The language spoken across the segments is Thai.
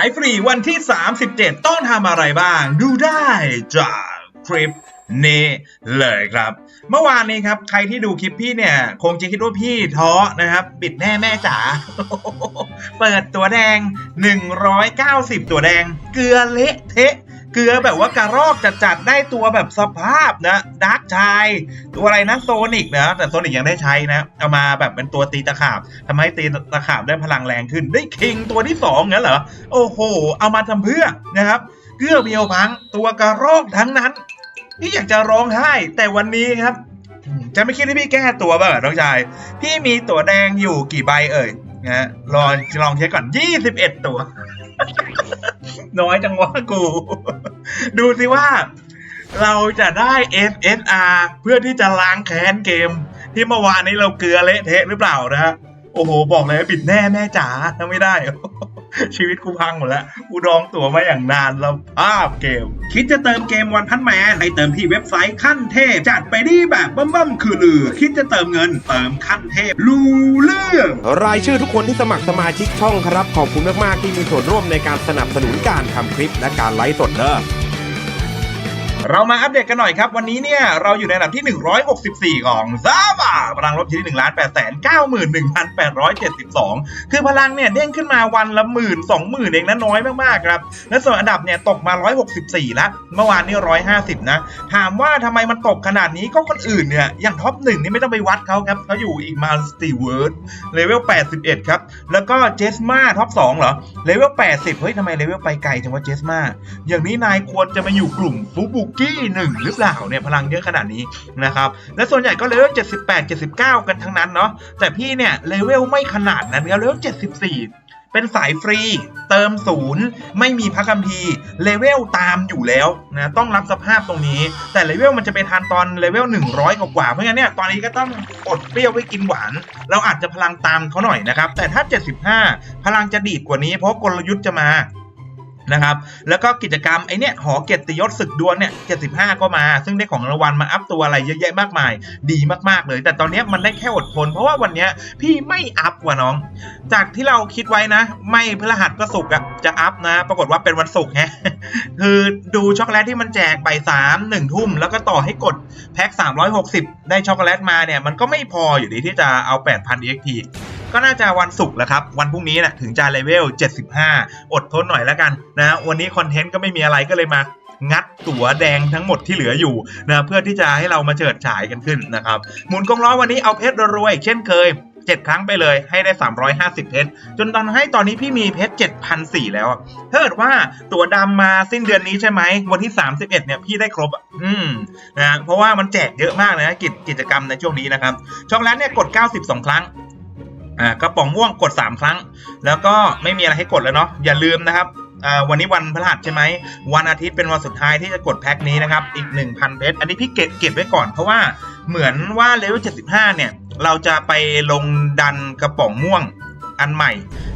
ขายฟรีวันที่ 37 ต้องทำอะไรบ้าง ดูได้จากคลิปนี้เลยครับ เมื่อวานนี้ครับใครที่ดูคลิปพี่เนี่ย คงจะคิดว่าพี่ท้อนะครับ บิดแน่แม่จ๋าเปิดตัวแดง 190 ตัวแดง เกลือเละเทะ เกลือแบบว่ากระรอกจัดจัดๆได้ตัวแบบสภาพนะดาร์กชายตัวอะไรนะโซนิกนะแต่โซนิกยังได้ใช้นะเอามาแบบเป็นตัวตีตะขาบทำให้ตีตะขาบได้พลังแรงขึ้นได้คิงตัวที่สองงั้นเหรอโอ้โห เอามาทำเพื่อนะครับเกลือเบียวพังตัวกระรอกทั้งนั้นพี่อยากจะร้องไห้แต่วันนี้ครับ จะไม่คิดให้พี่แก้ตัวบ้างเหรอน้องชาย พี่มีตัวแดงอยู่กี่ใบเอ่ยนะฮะลองลองเช็คก่อน 21 ตัว น้อยจังวะกู ดูสิว่า เราจะได้ SSR เพื่อที่จะล้างแค้นเกม ที่เมื่อวานนี้เราเกลือเละเทะหรือเปล่านะฮะ โอ้โห บอกเลยบิดแน่แม่จ๋าทำไม่ได้ ชีวิตกูพังหมดแล้ว กูดองตั๋วมาอย่างนานแล้วภาพเกม คิดจะเติมเกมวันพันแมนให้เติมที่เว็บไซต์ขั้นเทพ จัดไปดีแบบบั้มๆคือลือ คิดจะเติมเงินเติมขั้นเทพรู้เรื่อง รายชื่อทุกคนที่สมัครสมาชิกช่องครับ ขอบคุณมากๆที่มีส่วนร่วมในการสนับสนุนการทำคลิปและการไลฟ์สดเด้อ เรามาอัปเดตกันหน่อยครับ วันนี้เนี่ย เราอยู่ในอันดับที่ 164 ของซาบาพลังลบที่1 8 9 1 8 7 2 คือพลังเนี่ย เด้งขึ้นมาวันละหมื่นสองหมื่นเองนะน้อยมากๆครับ และส่วนอันดับเนี่ยตกมา 164ล้วเมื่อวานนี้150 นะ ถามว่าทำไมมันตกขนาดนี้ก็คนอื่นเนี่ย อย่างท็อปหนึ่งนี่ไม่ต้องไปวัดเขาครับเขาอยู่อีกมาสตีเวิร์ดเลเวล 81 ครับ แล้วก็เจสมาท็อป2เหรอเลเวล 80 เฮ้ยทำไมเลเวลไปไกลจังว่าเจสมาอย่างนี้นายควรจะมาอยู่กลุ่มฟูบุกกี่หนึ่งหรือเปล่าเนี่ยพลังเยอะขนาดนี้นะครับและส่วนใหญ่ก็เลเวล78 79 กันทั้งนั้นเนาะแต่พี่เนี่ยเลเวลไม่ขนาดนั้นเลเวล74เป็นสายฟรี เติมศูนย์ไม่มีพักคัมภีร์เลเวลตามอยู่แล้วนะต้องรับสภาพตรงนี้ แต่เลเวลมันจะไปทันตอนเลเวล100กว่าเพราะงั้นเนี่ยตอนนี้ก็ต้องอดเปรี้ยวไว้กินหวาน เราอาจจะพลังตามเขาหน่อยนะครับ แต่ถ้า 75 พลังจะดีดกว่านี้เพราะกลยุทธ์จะมา นะครับ แล้วก็กิจกรรมไอเนี้ยหอเกียรติยศศึกดวลเนี่ย75ก็มา ซึ่งได้ของรางวัลมาอัพตัวอะไรเยอะแยะมากมาย ดีมากๆเลย แต่ตอนเนี้ยมันได้แค่อดทน เพราะว่าวันเนี้ยพี่ไม่อัพว่ะน้อง จากที่เราคิดไว้นะ ไม่พฤหัสก็ศุกร์อะจะอัพนะ ปรากฏว่าเป็นวันศุกร์แฮะคือดูช็อกโกแลตที่มันแจกบ่ายสามหนึ่งทุ่มแล้วก็ต่อให้กดแพ็ค360ได้ช็อกโกแลตมาเนี่ยมันก็ไม่พออยู่ดีที่จะเอา8,000 EXP ก็น่าจะวันศุกร์แหละครับ วันพรุ่งนี้นะถึงจะเลเวล 75 อดทนหน่อยแล้วกันนะวันนี้คอนเทนต์ก็ไม่มีอะไรก็เลยมางัดตั๋วแดงทั้งหมดที่เหลืออยู่นะเพื่อที่จะให้เรามาเฉิดฉายกันขึ้นนะครับหมุนกงล้อวันนี้เอาเพชรรวยเช่นเคย7 ครั้งไปเลยให้ได้ 350 เพชรจนตอนให้ตอนนี้พี่มีเพชร7,004แล้วถ้าเกิดว่าตั๋วดำมาสิ้นเดือนนี้ใช่ไหมวันที่ 31 เนี่ยพี่ได้ครบอะอืมนะเพราะว่ามันแจกเยอะมากนะกิจกิจกรรมในช่วงนี้นะครับช็อกโกแลตเนี่ยกด 92 ครั้ง อ่ากระป๋องม่วงกด 3 ครั้ง แล้วก็ไม่มีอะไรให้กดแล้วเนาะอย่าลืมนะครับวันนี้วันพฤหัสใช่ไหมวันอาทิตย์เป็นวันสุดท้ายที่จะกดแพ็คนี้นะครับ อีก 1,000 เพชรอันนี้พี่เก็บเก็บไว้ก่อนเพราะว่าเหมือนว่าเลเวล75 เนี่ย เราจะไปลงดันกระป๋องม่วงอันใหม่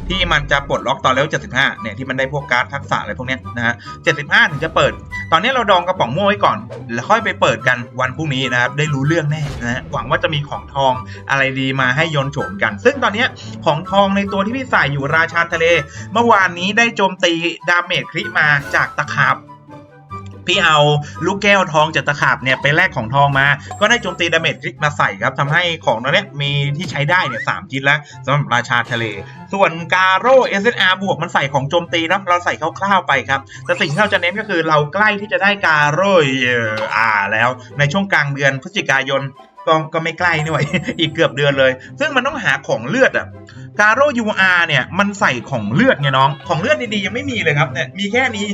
ที่มันจะปลดล็อกตอนเลเวล75 เนี่ยที่มันได้พวกการ์ดทักษะอะไรพวกนี้นะฮะ75 ถึงจะเปิด ตอนนี้เราดองกระป๋องม่วไว้ก่อน แล้วค่อยไปเปิดกันวันพรุ่งนี้นะครับ ได้รู้เรื่องแน่นะหวังว่าจะมีของทองอะไรดีมาให้ยนโฉมกัน ซึ่งตอนนี้ของทองในตัวที่พี่ใส่อยู่ราชาทะเล เมื่อวานนี้ได้โจมตีดาเมจคริมาจากตะขาบ พี่เอาลูกแก้วทองจากตะขาบเนี่ยไปแลกของทองมา ก็ได้โจมตีดาเมจคลิกมาใส่ครับทำให้ของตัวเนี้ยมีที่ใช้ได้เนี่ยสามชิ้นแล้วสำหรับราชาทะเล ส่วนการโร่ SSR บวกมันใส่ของโจมตีนะเราใส่คร่าวๆไปครับ แต่สิ่งที่เราจะเน้นก็คือเราใกล้ที่จะได้การโร่เอ่ออ่าแล้วในช่วงกลางเดือนพฤศจิกายนก็ก็ไม่ใกล้นี่หว่าอีกเกือบเดือนเลย ซึ่งมันต้องหาของเลือดอะการโร่ UR เนี่ย มันใส่ของเลือดไงน้อง ของเลือดดีๆ ยังไม่มีเลยครับเนี่ยมีแค่นี้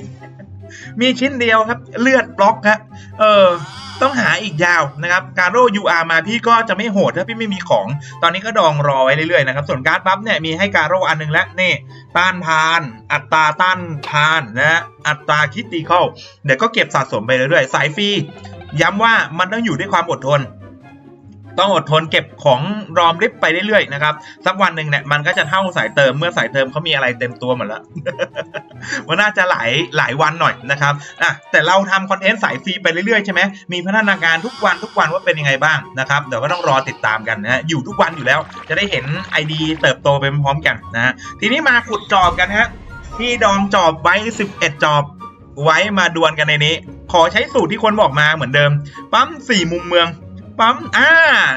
มีชิ้นเดียวครับเลือดบล็อกครับเออต้องหาอีกยาวนะครับการโร่ UR มาพี่ก็จะไม่โหดถ้าพี่ไม่มีของ ตอนนี้ก็ดองรอไว้เรื่อยๆนะครับ ส่วนการ์ดบัฟเนี่ยมีให้การโร่อันหนึงแล้วนี่ต้านทาน อัตราต้านทานนะฮะอัตราคิดตีเข้าเดี๋ยวก็เก็บสะสมไปเรื่อยๆ สายฟรีย้ำว่ามันต้องอยู่ด้วยความอดทน ต้องอดทนเก็บของรอมริบไปเรื่อยๆนะครับสักวันหนึ่งเนี่ยมันก็จะเท่าสายเติมเมื่อสายเติมเขามีอะไรเต็มตัวหมดแล้วมันน่าจะหลายหลายวันหน่อยนะครับอะแต่เราทำคอนเทนต์สายฟรีไปเรื่อยๆใช่ไหมมีพัฒนาการทุกวันทุกวันว่าเป็นยังไงบ้างนะครับเดี๋ยวก็ต้องรอติดตามกันนะฮะอยู่ทุกวันอยู่แล้ว จะได้เห็น ID เติบโตไปพร้อมกันนะฮะทีนี้มาขุดจอบกันฮะพี่ดองจอบไว้ 11 จอบไว้มาดวลกันในนี้ ขอใช้สูตรที่คนบอกมาเหมือนเดิม ปั๊มสี่มุมเมือง ปั๊มอ่า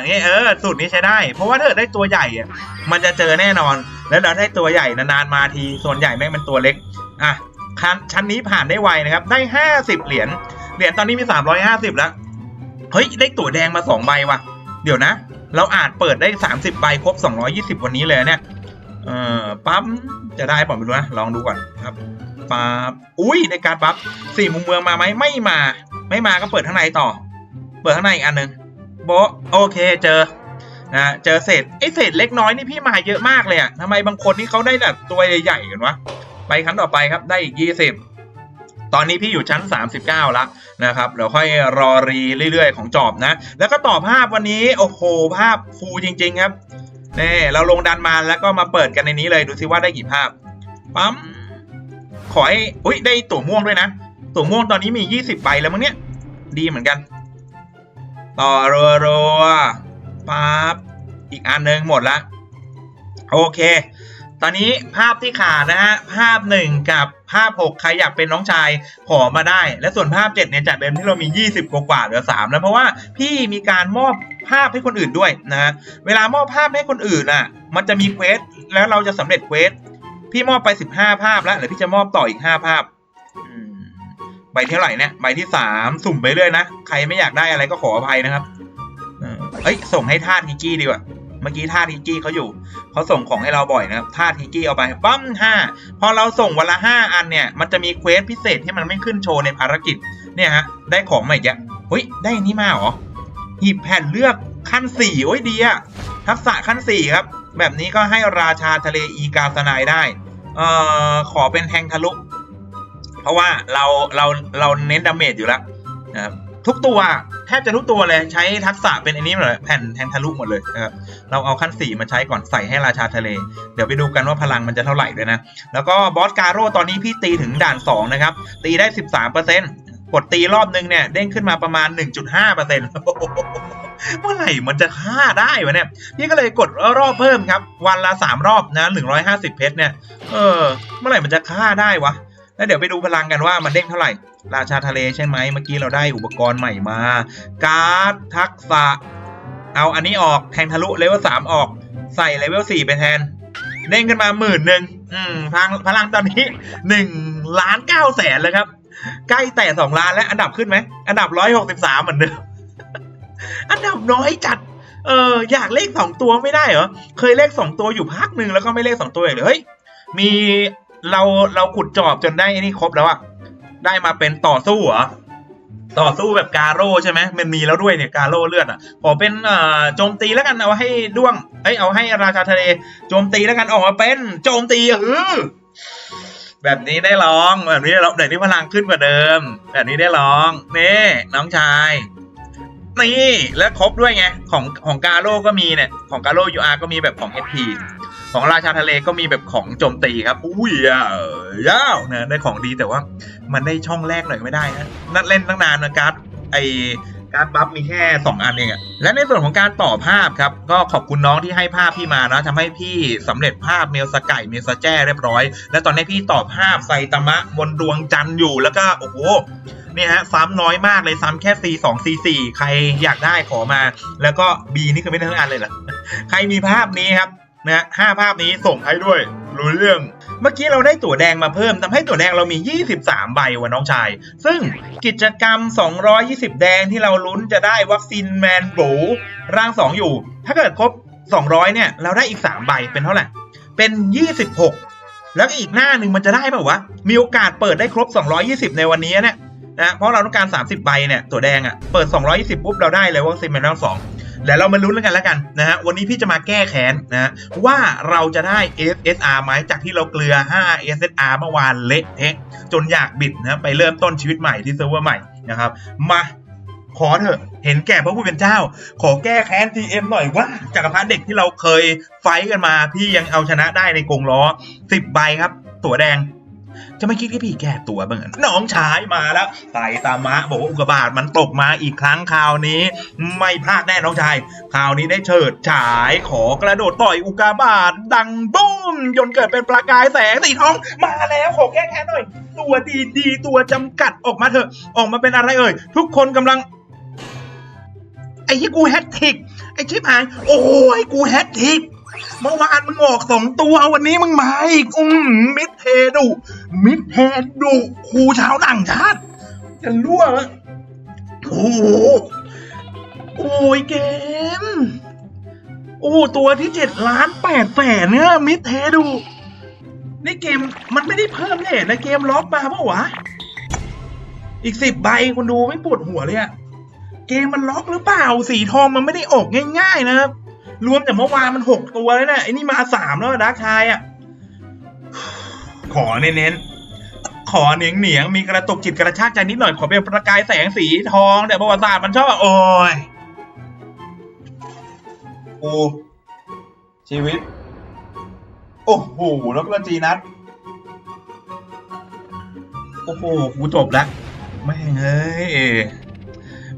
เนี่ยเออสูตรนี้ใช้ได้ เพราะว่าถ้าเกิดได้ตัวใหญ่อะมันจะเจอแน่นอน แล้วเราได้ตัวใหญ่นานๆมาทีส่วนใหญ่แม่งเป็นตัวเล็กอะคันชั้นนี้ผ่านได้ไวนะครับได้ 50 เหรียญเหรียญตอนนี้มี 350 แล้วเฮ้ยได้ตั๋วแดงมา2ใบว่ะ เดี๋ยวนะ เราอาจเปิดได้ 30ใบครบ 220 วันนี้เลยเนี่ยเอ่อปั๊มจะได้เปล่าไม่รู้นะลองดูก่อนครับปั๊บอุ้ยในการปั๊บสี่มุมเมืองมาไหมไม่มา ไม่มาก็เปิดข้างในต่อ เปิดข้างในอีกอันหนึ่ง โบโอเคเจอนะเจอเศษไอเศษเล็กน้อยนี่พี่มาเยอะมากเลยอะทำไมบางคนนี่เขาได้แบบตัวใหญ่ๆกันวะไปครั้งต่อไปครับได้อีก 20 ตอนนี้พี่อยู่ชั้น 39 แล้วนะครับเดี๋ยวค่อยรอรีเรื่อยๆ ของจอบนะ แล้วก็ต่อภาพวันนี้โอ้โหภาพฟูจริง ๆ ครับนี่เราลงดันมาแล้วก็มาเปิดกันในนี้เลยดูซิว่าได้กี่ภาพปั๊มขอให้อุ้ยได้ตั๋วม่วงด้วยนะตั๋วม่วงตอนนี้มี 20 ใบแล้วมั้งเนี่ยดีเหมือนกัน ต่อรัวรัวปั๊บอีกอันหนึ่งหมดละโอเค ตอนนี้ภาพที่ขาดนะฮะภาพหนึ่งกับภาพหกใครอยากเป็นน้องชายขอมาได้ และส่วนภาพเจ็ดเนี่ยจากเดิมที่เรามี 20กว่าเหลือ 3 แล้วเพราะว่าพี่มีการมอบภาพให้คนอื่นด้วยนะฮะเวลามอบภาพให้คนอื่นอะ มันจะมีเควสแล้วเราจะสำเร็จเควสพี่มอบไป 15 ภาพแล้วเดี๋ยวพี่จะมอบต่ออีก 5 ภาพอืม ใบเท่าไหร่เนี่ยใบที่3สุ่มไปเรื่อยนะใครไม่อยากได้อะไรก็ขออภัยนะครับเอ้ยส่งให้ทาสฮิกี้ดีกว่าเมื่อกี้ทาสฮิกกี้เขาอยู่เขาส่งของให้เราบ่อยนะครับทาสฮิกกี้เอาไปปั๊มห้าพอเราส่งวันละห้าอันเนี่ย มันจะมีเควสพิเศษที่มันไม่ขึ้นโชว์ในภารกิจเนี่ยฮะได้ของใหม่อีกแล้วเฮ้ยได้อันนี้มาเหรอหีบแผ่นเลือกขั้นสี่โอ้ยดีอะทักษะขั้นสี่ครับ แบบนี้ก็ให้ราชาทะเลอีกาสนายได้เอ่อขอเป็นแทงทะลุ เพราะว่าเราเราเราเน้นดาเมจอยู่แล้วนะครับทุกตัวแทบจะทุกตัวเลยใช้ทักษะเป็นอันนี้หมดเลยแผ่นแทงทะลุหมดเลยนะครับเราเอาขั้นสี่มาใช้ก่อนใส่ให้ราชาทะเล เดี๋ยวไปดูกันว่าพลังมันจะเท่าไหร่ด้วยนะ แล้วก็บอสการโร่ตอนนี้พี่ตีถึงด่าน 2 นะครับ ตีได้ 13%กดตีรอบนึงเนี่ยเด้งขึ้นมาประมาณ 1.5%เมื่อไหร่มันจะฆ่าได้วะเนี่ย พี่ก็เลยกดรอบเพิ่มครับ วันละ 3 รอบนะ150 เพชรเนี่ยเออเมื่อไหร่มันจะฆ่าได้วะ แล้วเดี๋ยวไปดูพลังกันว่ามันเด้งเท่าไหร่ ราชาทะเลใช่ไหมเมื่อกี้เราได้อุปกรณ์ใหม่มา การ์ดทักษะ เอาอันนี้ออกแทงทะลุเลเวลสามออก ใส่เลเวลสี่ไปแทน เด้งขึ้นมาหมื่นหนึ่งอืมพลังพลังตอนนี้หนึ่งล้านเก้าแสนเลยครับ ใกล้แต่สองล้านแล้วอันดับขึ้นไหมอันดับร้อยหกสิบสามเหมือนเดิมอันดับน้อยจัดเอออยากเลขสองตัวไม่ได้เหรอ เคยเลขสองตัวอยู่พักหนึ่งแล้วก็ไม่เลขสองตัวเลยเฮ้ย มี เราเราขุดจอบจนได้ไอ้นี่ครบแล้วอะได้มาเป็นต่อสู้เหรอต่อสู้แบบกาโร่ใช่ไหมมันมีแล้วด้วยเนี่ยกาโร่เลือดอะขอเป็นเอ่อโจมตีแล้วกันเอาให้ด้วงเอ้ยเอาให้ราชาทะเลโจมตีแล้วกันออกมาเป็นโจมตีเออแบบนี้ได้ลองแบบนี้ได้ลองแบบนี้พลังขึ้นกว่าเดิม แบบนี้ได้ลองนี่น้องชายนี่แล้วครบด้วยไงของของกาโร่ก็มีเนี่ยของกาโร่ยูอาร์ก็มีแบบของ SP ของราชาทะเลก็มีแบบของโจมตีครับ อุ้ยอะยาวนะได้ของดีแต่ว่ามันได้ช่องแรกหน่อยไม่ได้นะนัดเล่นตั้งนานนะการ์ดไอการ์ดบัฟมีแค่ 2 อันเองอะและในส่วนของการต่อภาพครับ ก็ขอบคุณน้องที่ให้ภาพพี่มานะทำให้พี่สำเร็จภาพเมลสไก่เมลสแจ้เรียบร้อย และตอนนี้พี่ต่อภาพไซตามะบนดวงจันทร์อยู่แล้วก็โอ้โหเนี่ยฮะซ้ำน้อยมากเลยซ้ำแค่ C2 C4 ใครอยากได้ขอมา แล้วก็ B นี่คือไม่ได้ทั้งอันเลยเหรอใครมีภาพนี้ครับ นะห้าภาพนี้ส่งให้ด้วยรู้เรื่อง เมื่อกี้เราได้ตั๋วแดงมาเพิ่มทำให้ตั๋วแดงเรามี 23 ใบว่ะน้องชาย ซึ่งกิจกรรม 220 แดงที่เราลุ้นจะได้วัคซีนแมนโบร่าง 2 อยู่ ถ้าเกิดครบ 200 เนี่ย เราได้อีก 3 ใบเป็นเท่าไหร่ เป็น 26 แล้วอีกหน้าหนึ่งมันจะได้เปล่าวะ มีโอกาสเปิดได้ครบ 220 ในวันนี้เนี่ยนะเพราะเราต้องการ 30 ใบเนี่ยตั๋วแดงอะ่ะเปิด 220 ปุ๊บเราได้เลยวัคซีนแมนร่าง 2 แล้วเรามาลุ้นกันแล้วกันนะฮะวันนี้พี่จะมาแก้แค้นนะว่าเราจะได้ SSR ไหมจากที่เราเกลือ 5 SSR เมื่อวานเละเทะจนอยากบิดนะไปเริ่มต้นชีวิตใหม่ที่เซิร์ฟเวอร์ใหม่นะครับมาขอเถอะเห็นแก่พระผู้เป็นเจ้า ขอแก้แค้น TM หน่อยว่าจักรพรรดิเด็กที่เราเคยไฟท์กันมา พี่ยังเอาชนะได้ในกรงล้อ10ใบครับ ตัวแดง จะไม่คิดที่พี่แก้ตัวบ้างเหรอน้องชายมาแล้วไตตามะบอกว่าอุกกาบาตมันตกมาอีกครั้งคราวนี้ ไม่พลาดแน่น้องชายคราวนี้ได้เฉิดฉายขอกระโดดต่อยอุกกาบาตดังบุ้มจนเกิดเป็นประกายแสงสีทองมาแล้วขอแก้แค้นหน่อย ตัวดีดีตัวจำกัดออกมาเถอะ ออกมาเป็นอะไรเอ่ยทุกคนกำลังไอ้ที่กูแฮตทิกไอ้ชิบหายโอ้ยกูแฮตทิก เมื่อวานมึงออกสองตัววันนี้มึงมาอีกอืมมิดเทดุมิดเทดุครูชาวต่างชาติจะรั่วแล้วโอ้โหโอ้ยเกม โอ้ตัวที่เจ็ดล้านแปดแสนเนี่ยมิดเทดุนี่เกมมันไม่ได้เพิ่มเนี่ยนะเกมล็อกมาเปล่าวะ อีกสิบใบคุณดูไม่ปวดหัวเลยอะเกมมันล็อกหรือเปล่า สีทองมันไม่ได้ออกง่าย ๆ นะครับ รวมจากเมื่อวานมันหกตัวแล้วนะไอ้นี่มาสามแล้วดักชายอะขอเน้นๆ ขอเหนียงเหนียงๆมีกระตุกจิตกระชากใจนิดหน่อยขอเป็นประกายแสงสีทองแต่ประวัติศาสตร์มันชอบโอ้ยโอ้ชีวิต โอ้โหแล้วก็จีนัทโอ้โหกูจบแล้วแม่งเอ้ย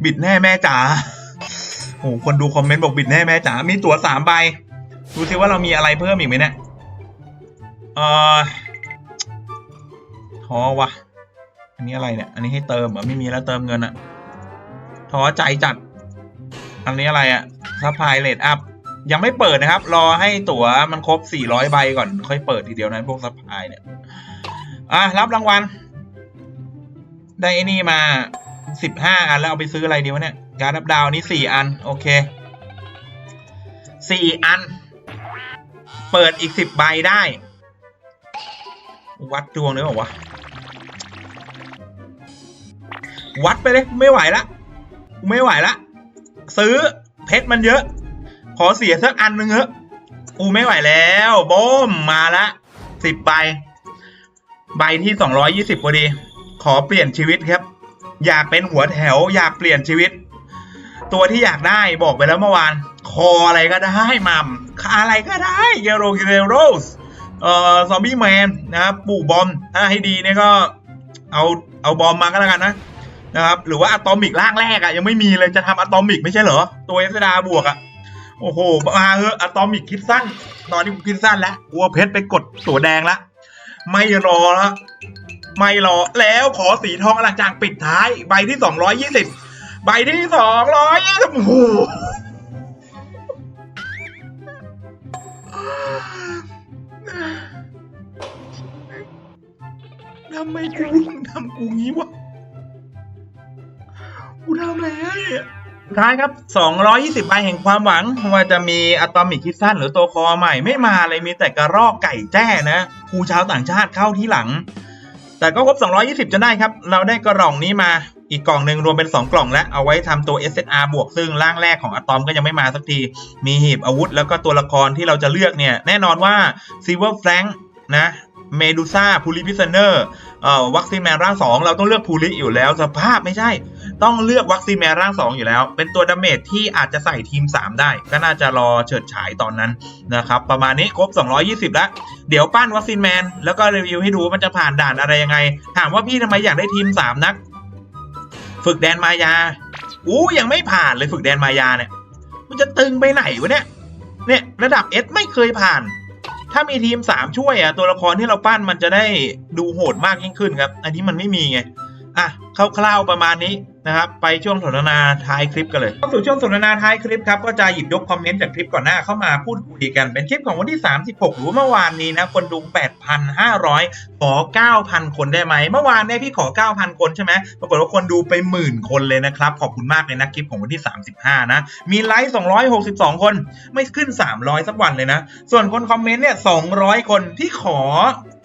บิดแน่แม่จ๋า โอ้โหคนดูคอมเมนต์บอกบิดแน่แม่จ๋ามีตั๋วสามใบ ดูซิว่าเรามีอะไรเพิ่มอีกไหมเนี่ย เออท้อวะอันนี้อะไรเนี่ย อันนี้ให้เติมเหรอไม่มีแล้วเติมเงินอะท้อใจจัด อันนี้อะไรอะซัพพลายเลทอัพ ยังไม่เปิดนะครับ รอให้ตั๋วมันครบ 400 ใบก่อน ค่อยเปิดทีเดียวนะพวกซัพพลายเนี่ย อะ รับรางวัล ได้ไอ้นี่มา 15 อันแล้วเอาไปซื้ออะไรดีวะเนี่ย การรับดาวนี้4อัน โอเค4อัน เปิดอีก10ใบได้ วัดดวงเลยบอกว่าวัดไปเลยไม่ไหวละไม่ไหวละ ซื้อเพชรมันเยอะ ขอเสียสักอันหนึ่งเถอะกูไม่ไหวแล้วโบมมาละสิบใบ ใบที่สองร้อยี่สิบพอดี ขอเปลี่ยนชีวิตครับ อยากเป็นหัวแถว อยากเปลี่ยนชีวิต ตัวที่อยากได้บอกไปแล้วเมื่อวาน คออะไรก็ได้มัมอะไรก็ได้เยโรเยโรสเอ่อซอมบี้แมนนะครับปู่บอมถ้าให้ดีเนี่ยก็เอาเอาบอมมาก็แล้วกันนะนะครับหรือว่าอะตอมิกร่างแรกอะยังไม่มีเลยจะทำอะตอมิกไม่ใช่เหรอ ตัวเอสดาบวกอะโอ้โหมาเถอะอะตอมิกคิดสั้น ตอนนี้กูคิดสั้นแล้วกลัวเพชรไปกดตัวแดงละไม่รอแล้วไม่รอแล้วขอสีทองหลังจากปิดท้ายใบที่สองร้อยยี่สิบ ใบที่สองร้อยยี่สิบโอ้โหทำไมกูทำกูงี้วะ กูทำอะไรให้อะสุดท้ายครับ 220ใบแห่งความหวัง ว่าจะมีอะตอมิกคิดสั้นหรือตัวคอใหม่ไม่มาเลยมีแต่กระรอกไก่แจ้นะครูชาวต่างชาติเข้าที่หลัง แต่ก็ครบ 220จนได้ครับ เราได้กล่องนี้มา อีกกล่องหนึ่งรวมเป็น 2 กล่องแล้วเอาไว้ทำตัว SSR บวกซึ่งร่างแรกของอะตอมก็ยังไม่มาสักที มีหีบอาวุธแล้วก็ตัวละครที่เราจะเลือกเนี่ย แน่นอนว่า Silver Flank นะเมดูซ่าพูลิพิซเนอร์เอ่อวัคซีนแมนร่าง2เราต้องเลือกพูลิอยู่แล้ว สภาพไม่ใช่ ต้องเลือกวัคซีนแมนร่าง2องอยู่แล้ว เป็นตัวดาเมจที่อาจจะใส่ทีม 3 ได้ ก็น่าจะรอเฉิดฉายตอนนั้นนะครับ ประมาณนี้ครบ 220 แล้ว เดี๋ยวปั้นวัคซีนแมน แล้วก็รีวิวให้ดูมันจะผ่านด่านอะไรยังไง ถามว่าพี่ทำไมอยากได้ทีม 3 นัก ฝึกแดนมายาอู้ยังไม่ผ่านเลยฝึกแดนมายาเนี่ย มันจะตึงไปไหนวะเนี่ย เนี่ยระดับเอสไม่เคยผ่าน ถ้ามีทีมสามช่วยอะตัวละครที่เราปั้นมันจะได้ดูโหดมากยิ่งขึ้นครับ อันนี้มันไม่มีไง อะคร่าวๆประมาณนี้นะครับ ไปช่วงสนทนาท้ายคลิปกันเลยเข้าสู่ช่วงสนทนาท้ายคลิปครับก็จะหยิบยกคอมเมนต์จากคลิปก่อนหน้าเข้ามาพูดคุยกันเป็นคลิปของวันที่ 36 หรือเมื่อวานนี้นะคนดู 8,500 ขอ 9,000 คนได้ไหมเมื่อวานเนี่ยพี่ขอ 9,000 คนใช่ไหมปรากฏว่าคนดูไปหมื่นคนเลยนะครับ ขอบคุณมากเลยนะคลิปของวันที่ 35 นะ มีไลค์ 262 คนไม่ขึ้น 300 สักวันเลยนะ ส่วนคนคอมเมนต์เนี่ย 200 คนที่ขอ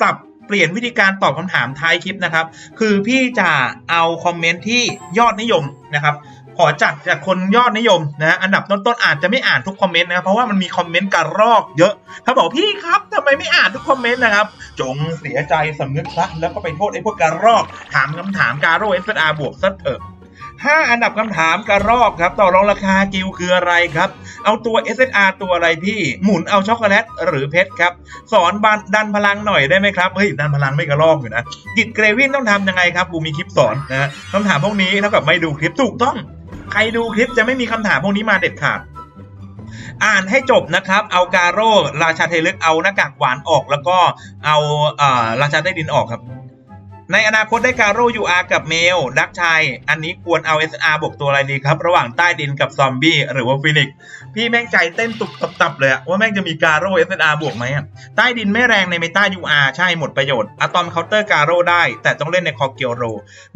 ปรับ เปลี่ยนวิธีการตอบคำถามท้ายคลิปนะครับ คือพี่จะเอาคอมเมนต์ที่ยอดนิยมนะครับขอจัดจากคนยอดนิยมนะอันดับต้นๆอาจจะไม่อ่านทุกคอมเมนต์นะเพราะว่ามันมีคอมเมนต์กระรอกเยอะ ถ้าบอกพี่ครับทำไมไม่อ่านทุกคอมเมนต์นะครับ จงเสียใจสำนึกซะแล้วก็ไปโทษไอ้พวกกระรอก ถามคำถามการโรเอสอาบวกซะเถอะ ห้าอันดับคำถามกระรอกครับ ต่อรองราคากิลคืออะไรครับ เอาตัว SSR ตัวอะไรพี่ หมุนเอาช็อกโกแลตหรือเพชรครับ สอนบันดันพลังหน่อยได้ไหมครับ เฮ้ย ดันพลังไม่กระรอกอยู่นะกิจเกรวินต้องทำยังไงครับบูมีคลิปสอนนะคำถามพวกนี้เท่ากับไม่ดูคลิปถูกต้อง ใครดูคลิปจะไม่มีคำถามพวกนี้มาเด็ดขาดอ่านให้จบนะครับ เอาการโร่ราชาเทลึก เอาหน้ากากหวานออก แล้วก็เอาอ่อราชาใต้ดินออกครับ ในอนาคตได้การโร่ UR กับเมล ดักชายอันนี้ควรเอา SR บวกตัวอะไรดีครับ ระหว่างใต้ดินกับซอมบี้หรือว่าฟินิกซ์พี่แม่งใจเต้นตุบตับเลยว่าแม่งจะมีการโร่ SR บวกไหมใต้ดินไม่แรงในเมตา UR ใช่หมดประโยชน์อะตอมเคาน์เตอร์การโร่ได้ แต่ต้องเล่นในคอเกียวโร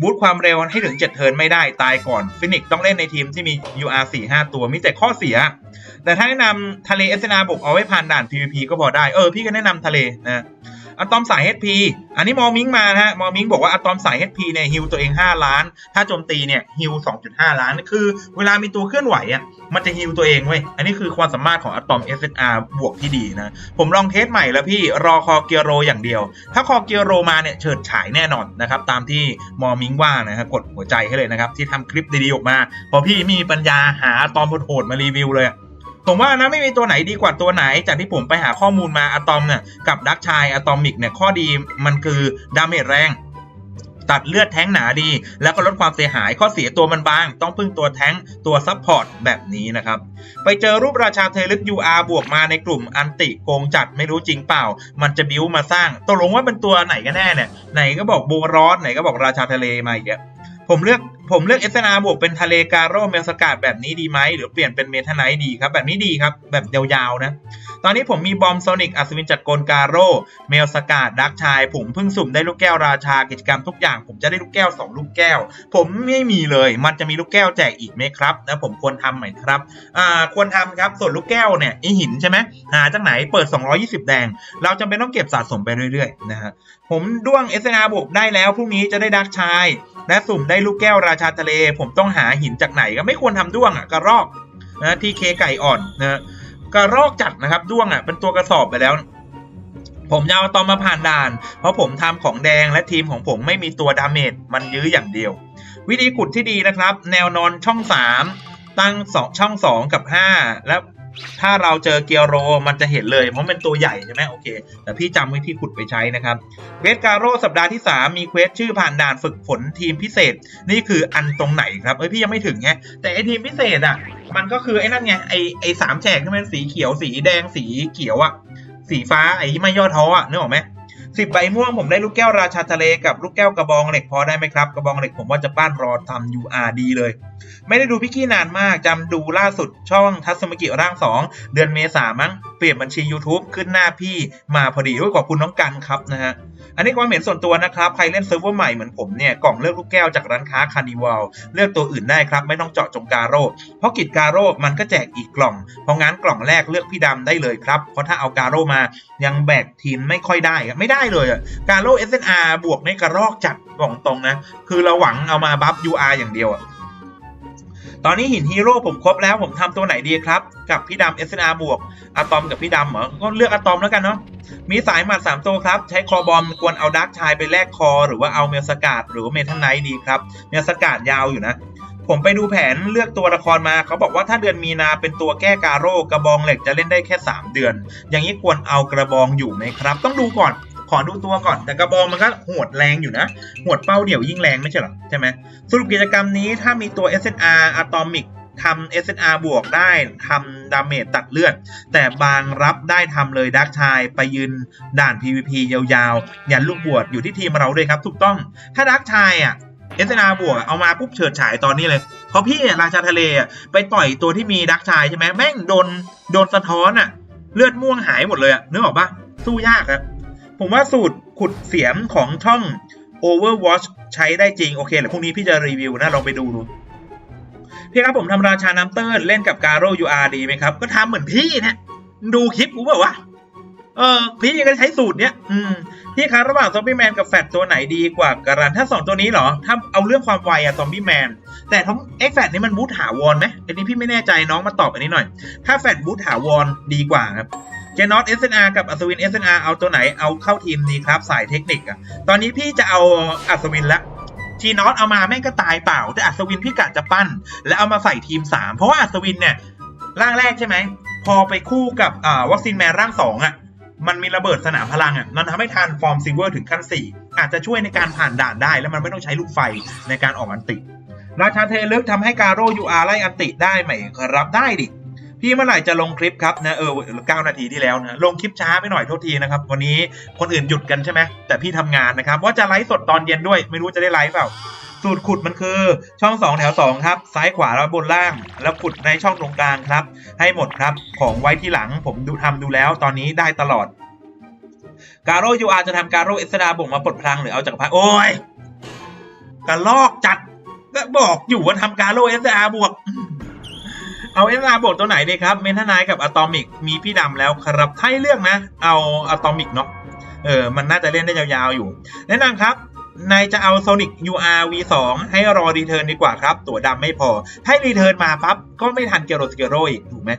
บูตความเร็วให้ถึง 7 เทิร์นไม่ได้ตายก่อนฟินิกซ์ต้องเล่นในทีมที่มี UR 4-5 ตัวมีแต่ข้อเสีย แต่ถ้าแนะนำทะเล SNR บวกเอาไว้ผ่านด่าน PVP ก็พอได้เออพี่ก็แนะนำทะเลนะ อะตอมสาย HP อันนี้มอมิงมานะฮะมอมิงบอกว่าอะตอมสาย HP เนี่ยฮิวตัวเอง 5 ล้าน ถ้าโจมตีเนี่ยฮิว 2.5 ล้าน คือเวลามีตัวเคลื่อนไหวอะมันจะฮิวตัวเองเว้ย อันนี้คือความสามารถของอะตอม SNR บวกที่ดีนะ ผมลองเทสใหม่แล้วพี่รอคอเกียโรอย่างเดียว ถ้าคอเกียโรมาเนี่ยเฉิดฉายแน่นอนนะครับตามที่มอมิงว่านะฮะกดหัวใจให้เลยนะครับที่ทำคลิปดีๆออกมาเพอพี่มีปัญญาหาอะตอมโหดมารีวิวเลย ผมว่านะไม่มีตัวไหนดีกว่าตัวไหน จากที่ผมไปหาข้อมูลมาอะตอมเนี่ยกับดักชายอะตอมิกเนี่ยข้อดีมันคือดาเมจแรงตัดเลือดแท้งหนาดี แล้วก็ลดความเสียหายข้อเสียตัวมันบาง ต้องพึ่งตัวแท้งตัวซับพอร์ตแบบนี้นะครับ ไปเจอรูปราชาเทลึก UR บวกมาในกลุ่มอันติโกงจัดไม่รู้จริงเปล่า มันจะบิ้วมาสร้างตกลงว่าเป็นตัวไหนกันแน่เนี่ยไหนก็บอกบูรอสไหนก็บอกราชาทะเลมาอีกอะ ผมเลือกผมเลือกเอสนาบวกเป็นทะเลการโร่เมลสกาดแบบนี้ดีไหมหรือเปลี่ยนเป็นเมทไนท์ดีครับ แบบนี้ดีครับ แบบยาวๆนะ ตอนนี้ผมมีบอมโซนิกอัศวินจักรกลการโร่เมลสกาดดักชาย ผมเพิ่งสุ่มได้ลูกแก้วราชากิจกรรมทุกอย่าง ผมจะได้ลูกแก้ว 2 ลูกแก้ว ผมไม่มีเลย มันจะมีลูกแก้วแจกอีกไหมครับแล้วผมควรทำไหมครับอ่าควรทำครับส่วนลูกแก้วเนี่ยไอหินใช่ไหมหาจากไหนเปิด 220 แดง เราจำเป็นต้องเก็บสะสมไปเรื่อยๆนะฮะผมด้วงเอสนาบวกได้แล้วพรุ่งนี้จะได้ดักชาย และสุ่มได้ลูกแก้วราชาทะเล ผมต้องหาหินจากไหนก็ไม่ควรทำด้วงอะกระรอกนะที่เคไก่อ่อนนะ กระรอกจัดนะครับด้วงอะเป็นตัวกระสอบไปแล้ว ผมจะเอาตอมมาผ่านด่าน เพราะผมทำของแดงและทีมของผมไม่มีตัวดาเมจมันยื้ออย่างเดียว วิธีขุดที่ดีนะครับ แนวนอนช่อง 3 ตั้งสองช่อง 2 กับ 5 แล้ว ถ้าเราเจอเกียวโรมันจะเห็นเลยเพราะมันเป็นตัวใหญ่ใช่ไหมโอเค แต่พี่จำวิธีขุดไปใช้นะครับเควสการโรสัปดาห์ที่ 3 มีเควสชื่อผ่านด่านฝึกฝนทีมพิเศษ นี่คืออันตรงไหนครับ เอ้ยพี่ยังไม่ถึงไงแต่ไอทีมพิเศษอะ มันก็คือไอ้นั่นไงไอไอสามแฉกที่มันสีเขียวสีแดงสีเขียวอะสีฟ้าไอ้ที่ไม่ย่อท้ออะนึกออกไหม สิบใบม่วงผมได้ลูกแก้วราชาทะเลกับลูกแก้วกระบองเหล็กพอได้ไหมครับ กระบองเหล็กผมว่าจะป้านรอทำ UR ดีเลย ไม่ได้ดูพี่กี้นานมากจำดูล่าสุดช่องทัศมกิร่าง 2 เดือนเมษามั้ง เปลี่ยนบัญชี YouTube ขึ้นหน้าพี่มาพอดีด้วยขอบคุณน้องกันครับนะฮะอันนี้ความเห็นส่วนตัวนะครับ ใครเล่นเซิร์ฟเวอร์ใหม่เหมือนผมเนี่ยกล่องเลือกลูกแก้วจากร้านค้าคานิวัลเลือกตัวอื่นได้ครับ ไม่ต้องเจาะจงการโร่เพราะกิจการโร่มันก็แจกอีกกล่อง เพราะงั้นกล่องแรกเลือกพี่ดำได้เลยครับ เพราะถ้าเอาการโร่มายังแบกทีมไม่ค่อยได้ไม่ได้เลยการโร่ SNR บวกในกระรอกจัดบอกตรงนะคือเราหวังเอามาบัฟ UR อย่างเดียวอะ ตอนนี้หินฮีโร่ผมครบแล้วผมทำตัวไหนดีครับ กับพี่ดำ SNR บวกอะตอมกับพี่ดำเหรอก็เลือกอะตอมแล้วกันเนาะมีสายหมัดสามตัวครับ ใช้คอบอมควรเอาดักชายไปแลกคอ หรือว่าเอาเมลสกาดหรือว่าเมทัลไนท์ดีครับเมลสกาดยาวอยู่นะ ผมไปดูแผนเลือกตัวละครมาเขาบอกว่าถ้าเดือนมีนาเป็นตัวแก้การโร่กระบองเหล็กจะเล่นได้แค่ 3 เดือน อย่างนี้ควรเอากระบองอยู่ไหมครับ ต้องดูก่อน อดูตัวก่อน แต่กระบองมันก็โหดแรงอยู่นะ หวดเป้าเดี่ยวยิ่งแรงไม่ใช่หรอ ใช่ไหมสรุปกิจกรรมนี้ถ้ามีตัว SNR Atomic ทำ SNR บวกได้ทำดาเมจตัดเลือด แต่บางรับได้ทำเลยดักชายไปยืนด่าน PVP ยาวๆ ยันลูกบวชอยู่ที่ทีมเราด้วยครับ ถูกต้อง ถ้าดักชายอะ SNR บวกเอามาปุ๊บเฉิดฉายตอนนี้เลย เพราะพี่ราชาทะเลไปต่อยตัวที่มีดักชายใช่ไหมแม่งโดนโดนสะท้อนอะ เลือดม่วงหายหมดเลยอะนึกออกปะสู้ยากครับ ผมว่าสูตรขุดเสียมของช่อง Overwatch ใช้ได้จริง โอเคเดี๋ยวพรุ่งนี้พี่จะรีวิวนะลองไปดูดูพี่ครับผมทำราชาน้ำเติ้ลเล่นกับการโร่ UR ดีไหมครับ ก็ทำเหมือนพี่นี่ยดูคลิปกูเปล่าวะเออพี่ยังก็ใช้สูตรเนี้ยอืมพี่ครับระหว่างซอมบี้แมนกับแฟตตัวไหนดีกว่ากันถ้าสองตัวนี้เหรอ ถ้าเอาเรื่องความไวอะซอมบี้แมนแต่ทั้งเอ็กแฟตนี่มันบูทถาวรไหมอันนี้พี่ไม่แน่ใจน้องมาตอบอันนี้หน่อย ถ้าแฟตบูทถาวรดีกว่าครับ เจนอต SNR กับอัศวิน SNR เอาตัวไหนเอาเข้าทีมดีครับ สายเทคนิคอะตอนนี้พี่จะเอาอัศวินละจีนอตเอามาแม่งก็ตายเปล่า แต่อัศวินพี่กะจะปั้น แล้วเอามาใส่ทีม 3 เพราะว่าอัศวินเนี่ยร่างแรกใช่ไหม พอไปคู่กับอ่าวัคซีนแมนร่างสองอะมันมีระเบิดสนามพลังอะมันทำให้ทานฟอร์มซิลเวอร์ถึงขั้น 4 อาจจะช่วยในการผ่านด่านได้ แล้วมันไม่ต้องใช้ลูกไฟในการออกอันติ ราชาเทลึกทำให้การโรยูอาร์ไล่อันติได้ไหมครับได้ดิ พี่เมื่อไหร่จะลงคลิปครับนะเออเก้านาทีที่แล้วนะลงคลิปช้าไปหน่อยโทษทีนะครับ วันนี้คนอื่นหยุดกันใช่ไหมแต่พี่ทำงานนะครับ ว่าจะไลฟ์สดตอนเย็นด้วย ไม่รู้จะได้ไลฟ์เปล่า สูตรขุดมันคือช่อง 2 แถว 2 ครับ ซ้ายขวาแล้วบนล่าง แล้วขุดในช่องตรงกลางครับ ให้หมดครับของไว้ที่หลังผมดูทำดูแล้วตอนนี้ได้ตลอดการโรยูอาจะทำการโรเอสดาบ่งมาปลดพลังหรือเอาจากพรรดิโอ้ยกระลอกจัดก็บอกอยู่ว่าทำการโรเอสดาบวก เอาเอสอาบวกตัวไหนดีครับเมนทนายกับอะตอมิกมีพี่ดำแล้วครับถ้าให้เลือกนะ เอาอะตอมิกเนาะเออมันน่าจะเล่นได้ยาวๆอยู่ แนะนำครับนายจะเอา Sonic UR V2 ให้รอรีเทิร์นดีกว่าครับ ตัวดำไม่พอ ให้รีเทิร์นมาปั๊บ ก็ไม่ทันเกโรสเกโรอีก ถูกไหม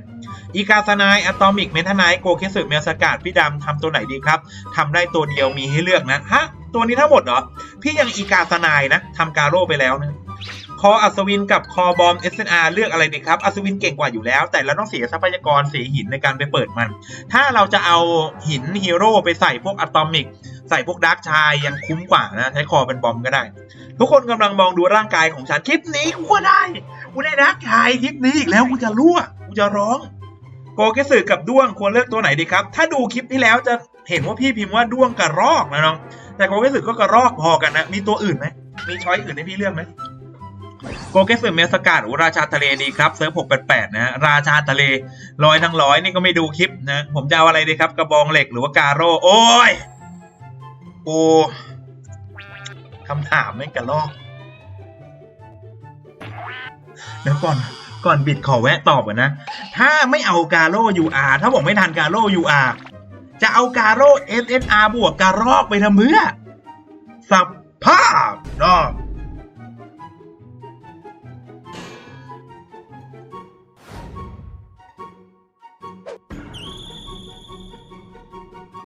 อีกาสนายอะตอมิกเมนทนายโกเคสึเมลสกาดพี่ดำทำตัวไหนดีครับทำได้ตัวเดียวมีให้เลือกนะ ฮะ ตัวนี้ทั้งหมดเหรอ พี่ยังอีกาสนายนะทำการโร่ไปแล้วนะค ออัศวินกับคอบอม SNR เลือกอะไรดีครับ อัศวินเก่งกว่าอยู่แล้ว แต่เราต้องเสียทรัพยากรเสียหินในการไปเปิดมัน ถ้าเราจะเอาหินฮีโร่ไปใส่พวกอะตอมิก ใส่พวกดาร์กชายยังคุ้มกว่านะ ใช้คอเป็นบอมก็ได้ ทุกคนกำลังมองดูร่างกายของฉัน คลิปนี้กูก็ได้ กูได้ดาร์กชายคลิปนี้อีกแล้วกูจะรั่วกูจะร้องโกเกสึกับด้วงควรเลือกตัวไหนดีครับ ถ้าดูคลิปที่แล้วจะเห็นว่าพี่พิมพ์ว่าด้วงกระรอกนะน้อง แต่โกเกสึก็กระรอกพอกันนะ มีตัวอื่นไหมมีช้อยอื่นให้พี่เลือกไหม โกเกสึเมสกาดโอราชาทะเลดีครับเซิร์ฟ688นะฮะราชาทะเลร้อยทั้งร้อยนี่ก็ไม่ดูคลิปนะผมจะเอาอะไรดีครับ กระบองเหล็กหรือว่าการโร่โอ้ยโอ้คำถามไม่กระลอกเดี๋ยวก่อนก่อนบิดขอแวะตอบก่อนนะ ถ้าไม่เอากาโร่ UR ถ้าบอกไม่ทันกาโร่ UR จะเอากาโร่ SSR บวกการอกไปทำเมื่อสับภาพเนาะ